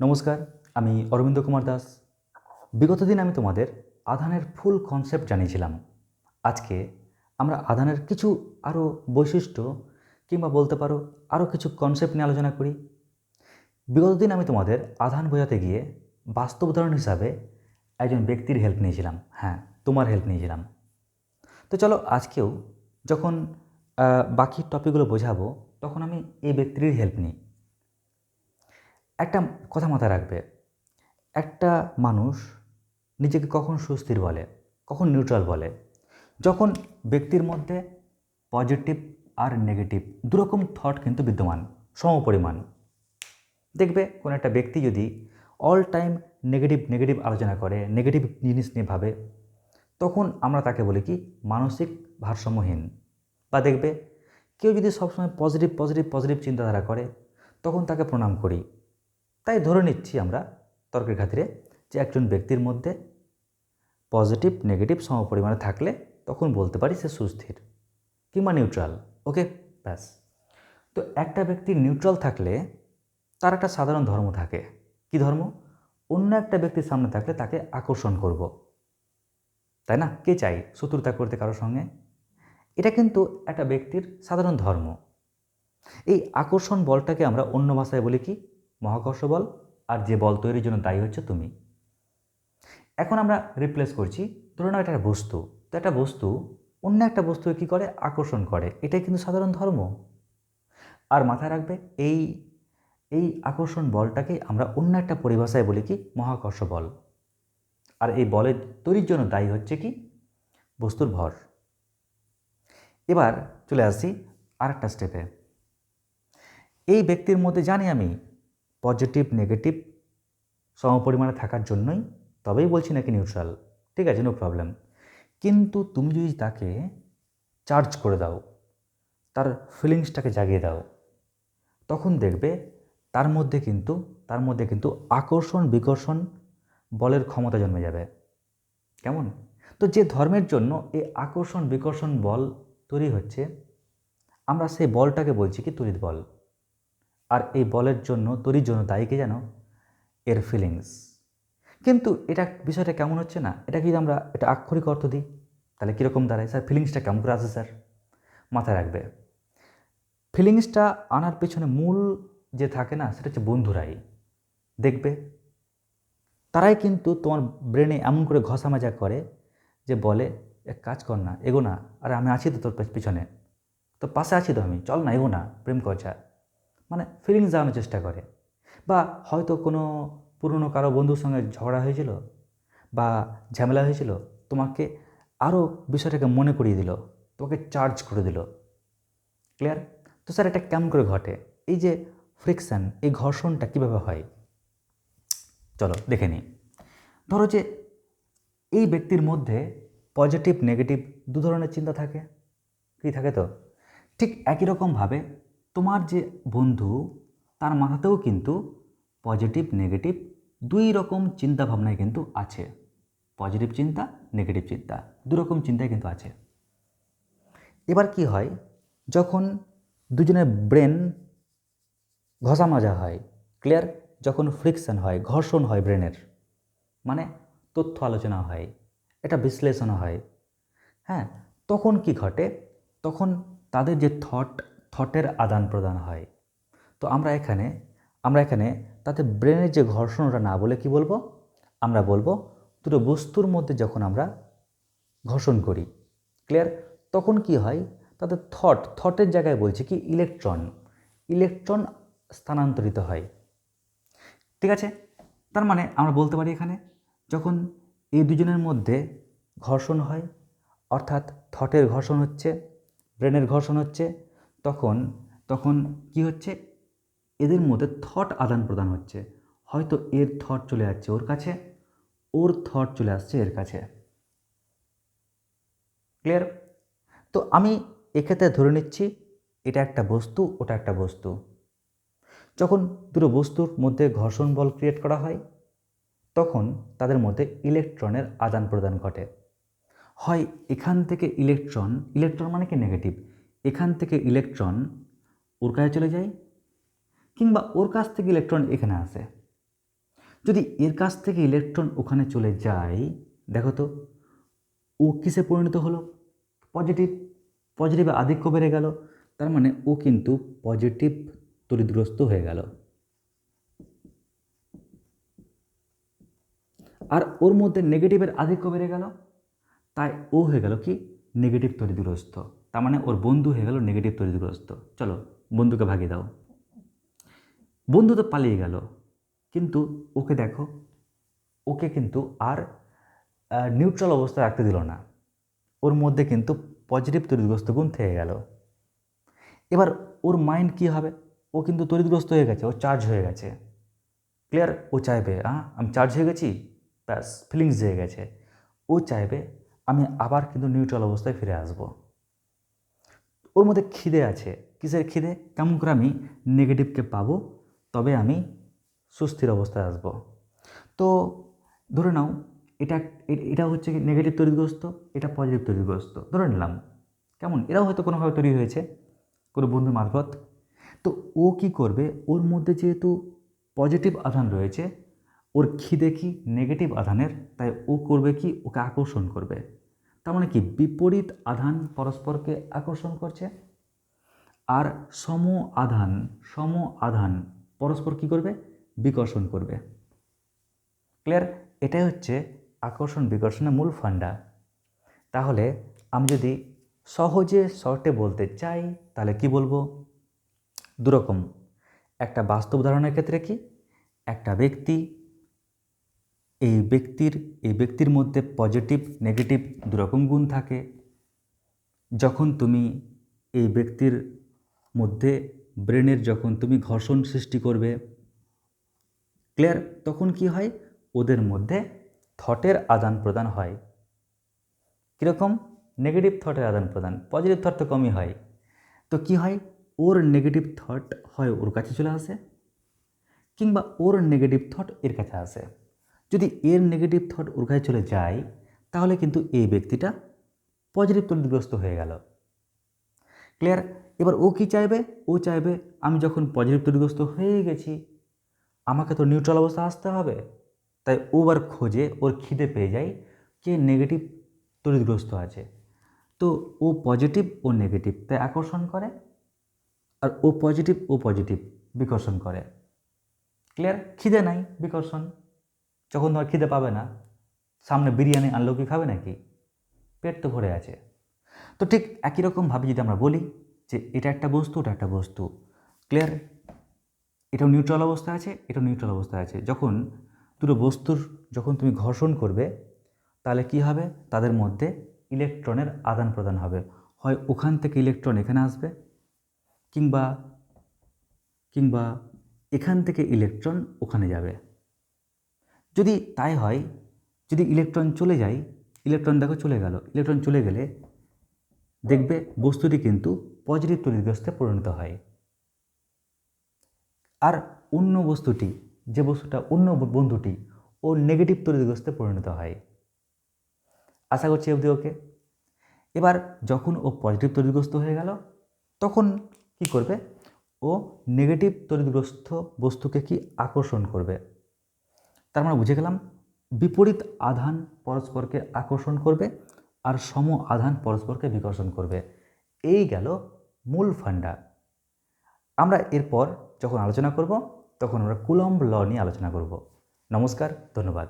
নমস্কার, আমি অরবিন্দ কুমার দাস। বিগত দিন আমি তোমাদের আধানের ফুল কনসেপ্ট জানিয়েছিলাম। আজকে আমরা আধানের কিছু আরও বৈশিষ্ট্য কিংবা বলতে পারো আরও কিছু কনসেপ্ট নিয়ে আলোচনা করি। বিগত দিন আমি তোমাদের আধান বোঝাতে গিয়ে বাস্তব উদাহরণ হিসাবে একজন ব্যক্তির হেল্প নিয়েছিলাম। হ্যাঁ তোমার হেল্প নিয়েছিলাম। তো চলো আজকেও যখন বাকি টপিকগুলো বোঝাবো, তখন আমি এই ব্যক্তির হেল্প নিই। একটা কথা মাথায় রাখবে। একটা মানুষ নিজেকে কখন সুস্থির বলে, কখন নিউট্রাল বলে, যখন ব্যক্তির মধ্যে পজিটিভ আর নেগেটিভ দুরকম থট কিন্তু বিদ্যমান, সমপরিমাণ। দেখবে কোনো একটা ব্যক্তি যদি অল টাইম নেগেটিভ নেগেটিভ আলোচনা করে নেগেটিভ জিনিস নিয়ে ভাবে, তখন আমরা তাকে বলি কি? মানসিক ভারসাম্যহীন। বা দেখবে কেউ যদি সবসময় পজিটিভ পজিটিভ পজিটিভ চিন্তাধারা করে, তখন তাকে প্রণাম করি। তাই ধরে নিচ্ছি আমরা তর্কের খাতিরে যে একজন ব্যক্তির মধ্যে পজিটিভ, নেগেটিভ সমপরিমাণে থাকলে তখন বলতে পারি সে সুস্থির কিংবা নিউট্রাল। ওকে? ব্যাস। তো একটা ব্যক্তি নিউট্রাল থাকলে তার একটা সাধারণ ধর্ম থাকে। কি ধর্ম? অন্য একটা ব্যক্তির সামনে থাকলে তাকে আকর্ষণ করব। তাই না? কে চাই? শত্রুতা করতে কারোর সঙ্গে? এটা কিন্তু একটা ব্যক্তির সাধারণ ধর্ম। এই আকর্ষণ বলটাকে আমরা অন্য ভাষায় বলি কি? মহাকর্ষ বল আর যে বল তৈরির জন্য দায়ী হচ্ছে তুমি। এখন আমরা রিপ্লেস করছি, ধরে নাও এটা একটা বস্তু। তো একটা বস্তু, অন্য একটা বস্তুকে কী করে? আকর্ষণ করে। এটাই কিন্তু সাধারণ ধর্ম। আর মাথায় রাখবে, এই এই আকর্ষণ বলটাকেই আমরা অন্য একটা পরিভাষায় বলি কি? মহাকর্ষ বল। আর এই বলের তৈরির জন্য দায়ী হচ্ছে কি? বস্তুর ভর। এবার চলে আসি আর একটা স্টেপে এই ব্যক্তির মধ্যে জানি আমি পজিটিভ নেগেটিভ সমপরিমাণে থাকার জন্যই তবেই বলছি নাকি নিউট্রাল ঠিক আছে নো প্রবলেম কিন্তু তুমি যদি তাকে চার্জ করে দাও, তার ফিলিংসটাকে জাগিয়ে দাও, তখন দেখবে তার মধ্যে কিন্তু, তার মধ্যে কিন্তু আকর্ষণ, বিকর্ষণ বলের ক্ষমতা জন্মে যাবে। কেমন? তো যে ধর্মের জন্য এই আকর্ষণ, বিকর্ষণ বল তৈরি হচ্ছে, আমরা সেই বলটাকে বলছি কি, তড়িৎ বল। আর এই বলের জন্য, তৈরির জন্য দায়ী কে জানো এর ফিলিংস কিন্তু এটা বিষয়টা কেমন হচ্ছে না? এটা যদি আমরা এটা আক্ষরিক অর্থ দিই? তাহলে কীরকম দাঁড়ায়? স্যার ফিলিংসটা কেমন করে আসে স্যার? মাথায় রাখবে। ফিলিংসটা আনার পেছনে মূল যে থাকে না, সেটা হচ্ছে বন্ধুরাই। দেখবে? তারাই কিন্তু তোমার ব্রেনে এমন করে ঘষা মাজা করে যে বলে এক কাজ কর না, এগো না, আরে আমি আছি তো তোর পিছনে। তো পাশে আছি তো আমি, চল না, এগো না, প্রেম করছা মানে ফিলিংস জানানোর চেষ্টা করে। বা হয়তো কোনো পুরনো কারও বন্ধুর সঙ্গে ঝগড়া হয়েছিল বা ঝামেলা হয়েছিল, তোমাকে আরও বিষয়টাকে মনে করিয়ে দিল, তোমাকে চার্জ করে দিল। ক্লিয়ার তো স্যার, এটা কেমন করে ঘটে? এই যে ফ্রিকশান এই ঘর্ষণটা কীভাবে হয়? চলো, দেখে নিই। ধরো যে এই ব্যক্তির মধ্যে পজিটিভ নেগেটিভ দু ধরনের চিন্তা থাকে। কি থাকে তো? ঠিক একই রকমভাবে তোমার যে বন্ধু, তার মাথাতেও কিন্তু পজিটিভ নেগেটিভ দুই রকম চিন্তা ভাবনায় কিন্তু আছে। পজিটিভ চিন্তা নেগেটিভ চিন্তা দু রকম চিন্তায় কিন্তু আছে। এবার কি হয়, যখন দুজনের ব্রেন ঘষা মাজা হয় ক্লিয়ার যখন ফ্রিকশন হয়, ঘর্ষণ হয় ব্রেনের মানে তথ্য আলোচনা হয়, এটা বিশ্লেষণ হয় হ্যাঁ? তখন কি ঘটে? তখন তাদের যে থট থটের আদান প্রদান হয়। তো আমরা এখানে আমরা এখানে তাতে ব্রেনের যে ঘর্ষণটা না বলে কি বলব? আমরা বলব দুটো বস্তুর মধ্যে যখন আমরা ঘর্ষণ করি ক্লিয়ার তখন কি হয়? তাদের থট, থটের জায়গায় বলছি কি? ইলেকট্রন ইলেকট্রন স্থানান্তরিত হয়। ঠিক আছে? তার মানে আমরা বলতে পারি এখানে, যখন এই দুজনের মধ্যে ঘর্ষণ হয়, অর্থাৎ থটের ঘর্ষণ হচ্ছে, ব্রেনের ঘর্ষণ হচ্ছে তখন তখন কি হচ্ছে? এদের মধ্যে থট আদান প্রদান হচ্ছে। হয়তো এর থট চলে যাচ্ছে ওর কাছে, ওর থট চলে আসছে এর কাছে। ক্লিয়ার তো আমি এক্ষেত্রে ধরে নিচ্ছি, এটা একটা বস্তু, ওটা একটা বস্তু। যখন দুটো বস্তুর মধ্যে ঘর্ষণ বল ক্রিয়েট করা হয়, তখন তাদের মধ্যে ইলেকট্রনের আদান প্রদান ঘটে। হয় এখান থেকে ইলেকট্রন ইলেকট্রন মানে কি? নেগেটিভ এখান থেকে ইলেকট্রন ওর কাছে চলে যায়, কিংবা ওর কাছ থেকে ইলেকট্রন এখানে আসে। যদি এর কাছ থেকে ইলেকট্রন ওখানে চলে যায়, দেখো তো, ও কিসে পরিণত হলো? পজিটিভ পজিটিভে আধিক্য বেড়ে গেল, তার মানে ও কিন্তু পজিটিভ তড়িৎগ্রস্ত হয়ে গেল। আর ওর মধ্যে নেগেটিভের আধিক্য বেড়ে গেল, তাই ও হয়ে গেল কি? নেগেটিভ তড়িৎগ্রস্ত। তার মানে ওর বন্ধু হয়ে গেল নেগেটিভ তড়িৎগ্রস্ত চলো, বন্ধুকে ভাগিয়ে দাও। বন্ধু তো পালিয়ে গেল, কিন্তু ওকে দেখো, ওকে কিন্তু আর নিউট্রাল অবস্থায় রাখতে দিল না। ওর মধ্যে কিন্তু পজিটিভ তড়িৎগ্রস্ত গুণ থেকে গেল। এবার ওর মাইন্ড কী হবে? ও কিন্তু তড়িৎগ্রস্ত হয়ে গেছে, ও চার্জ হয়ে গেছে। ক্লিয়ার ও চাইবে হ্যাঁ আমি চার্জ হয়ে গেছি? ব্যাস ফিলিংস হয়ে গেছে। ও চাইবে, আমি আবার কিন্তু নিউট্রাল অবস্থায় ফিরে আসব। ওর মধ্যে খিদে আছে। কিসের খিদে? কেমন করে আমি নেগেটিভকে পাবো? তবে আমি সুস্থির অবস্থায় আসব। তো ধরে নাও, এটা এটা হচ্ছে কি নেগেটিভ তৈরিগ্রস্ত এটা পজিটিভ তৈরিগ্রস্ত ধরে নিলাম, কেমন? এরাও হয়তো কোনোভাবে তৈরি হয়েছে, কোনো বন্ধু মারফত। তো ও কি করবে? ওর মধ্যে যেহেতু পজিটিভ আধান রয়েছে, ওর খিদে কি নেগেটিভ আধানের? তাই ও করবে কি? ওকে আকর্ষণ করবে। তার মানে কি? বিপরীত আধান পরস্পরকে আকর্ষণ করছে। আর সম আধান সম আধান পরস্পর কি করবে? বিকর্ষণ করবে। ক্লিয়ার এটাই হচ্ছে আকর্ষণ বিকর্ষণের মূল ফান্ডা। তাহলে আমি যদি সহজে, শর্টে বলতে চাই, তাহলে কি বলব? দুরকম। একটা বাস্তব উদাহরণের ক্ষেত্রে কি? একটা ব্যক্তি এই ব্যক্তির এই ব্যক্তির মধ্যে পজিটিভ নেগেটিভ দুরকম গুণ থাকে। যখন তুমি এই ব্যক্তির মধ্যে ব্রেনের যখন তুমি ঘর্ষণ সৃষ্টি করবে ক্লিয়ার তখন কি হয়? ওদের মধ্যে থটের আদান প্রদান হয়। কীরকম? নেগেটিভ থটের আদান প্রদান। পজিটিভ থট তো কমই হয়। তো কি হয়? ওর নেগেটিভ থট হয় ওর কাছে চলে আসে, কিংবা ওর নেগেটিভ থট এর কাছে আসে। যদি এর নেগেটিভ থট ওর কাছে চলে যায়, তাহলে কিন্তু এই ব্যক্তিটা পজিটিভ তরিতগ্রস্ত হয়ে গেল। ক্লিয়ার এবার ও কি চাইবে? ও চাইবে, আমি যখন পজিটিভ তরিতগ্রস্ত হয়ে গেছি, আমাকে তো নিউট্রাল অবস্থা আসতে হবে। তাই ও বার খোঁজে, ওর খিদে পেয়ে যায় কে নেগেটিভ তড়িৎগ্রস্ত আছে। তো ও পজিটিভ ও নেগেটিভ তাই আকর্ষণ করে। আর ও পজিটিভ ও পজিটিভ বিকর্ষণ করে। ক্লিয়ার খিদে নাই, বিকর্ষণ। যখন তোমার খিদে পাবে না, সামনে বিরিয়ানি আনলেও কি খাবে নাকি? পেট তো ভরে আছে। তো ঠিক একই রকমভাবে যদি আমরা বলি যে এটা একটা বস্তু, ওটা একটা বস্তু ক্লিয়ার এটাও নিউট্রাল অবস্থায় আছে, এটাও নিউট্রাল অবস্থায় আছে। যখন দুটো বস্তুর যখন তুমি ঘর্ষণ করবে, তাহলে কি হবে? তাদের মধ্যে ইলেকট্রনের আদান প্রদান হবে। হয় ওখান থেকে ইলেকট্রন এখানে আসবে, কিংবা কিংবা এখান থেকে ইলেকট্রন ওখানে যাবে। যদি তাই হয়, যদি ইলেকট্রন চলে যায় ইলেকট্রন দেখো চলে গেল ইলেকট্রন চলে গেলে দেখবে বস্তুটি কিন্তু পজিটিভ তরিগ্রস্তে পরিণত হয়। আর অন্য বস্তুটি, যে বস্তুটা অন্য বন্ধুটি, ও নেগেটিভ তরিগ্রস্তে পরিণত হয়। আশা করছি অবধি ওকে এবার যখন ও পজিটিভ তরিগ্রস্ত হয়ে গেল, তখন কি করবে? ও নেগেটিভ তরিগ্রস্ত বস্তুকে কি আকর্ষণ করবে? তার মানে বুঝে গেলাম, বিপরীত আধান পরস্পরকে আকর্ষণ করবে আর সম আধান পরস্পরকে বিকর্ষণ করবে। এই গেল মূল ফান্ডা। আমরা এরপর যখন আলোচনা করব, তখন আমরা কুলম্ব ল নিয়ে আলোচনা করব। নমস্কার, ধন্যবাদ।